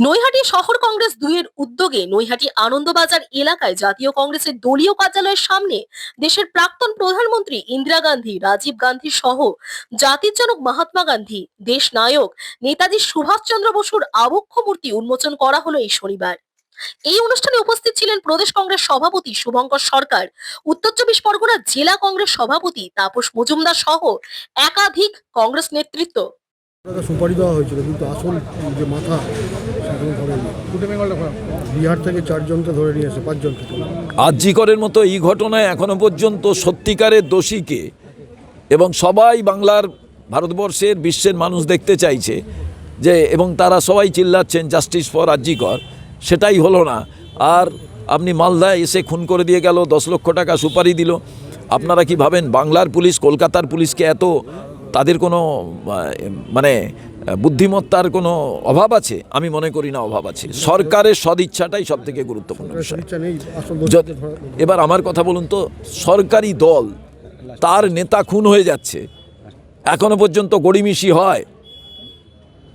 নৈহাটি শহর কংগ্রেস দুইয়ের উদ্যোগে নৈহাটি আনন্দবাজার এলাকায় জাতীয় কংগ্রেসের দলীয় কার্যালয়ের সামনে দেশের প্রাক্তন প্রধানমন্ত্রী ইন্দিরা গান্ধী, রাজীব গান্ধী সহ জাতির জনক মহাত্মা গান্ধী, দেশ নায়ক নেতাজি সুভাষচন্দ্র বসুর আবক্ষ মূর্তি উন্মোচন করা হলো এই শনিবার। এই অনুষ্ঠানে উপস্থিত ছিলেন প্রদেশ কংগ্রেস সভাপতি শুভঙ্কর সরকার, উত্তর চব্বিশ পরগনা জেলা কংগ্রেস সভাপতি তাপস মজুমদার সহ একাধিক কংগ্রেস নেতৃত্ব। টাকা সুপারি দেওয়া হয়েছিল কিন্তু আসল যে মাথা ধরেনি। বিহার থেকে চারজনকে ধরে নিয়ে এসে পাঁচজনকে মতো এই ঘটনায় এখনও পর্যন্ত সত্যিকারের দোষীকে এবং সবাই বাংলার ভারতবর্ষের বিশ্বের মানুষ দেখতে চাইছে যে এবং তারা সবাই চিল্লাচ্ছেন জাস্টিস ফর আর্যিকর সেটাই হলো না। আর আপনি মালদায় এসে খুন করে দিয়ে গেল দশ লক্ষ টাকা সুপারি দিল। আপনারা কি ভাবেন বাংলার পুলিশ কলকাতার পুলিশকে এত তাদের কোনো মানে বুদ্ধিমত্তার কোনো অভাব আছে? আমি মনে করি না অভাব আছে। সরকারের সদিচ্ছাটাই সব থেকে গুরুত্বপূর্ণ বিষয়। এবার আমার কথা বলুন তো সরকারি দল তার নেতা খুন হয়ে যাচ্ছে। এখনও পর্যন্ত গড়িমিশি হয়।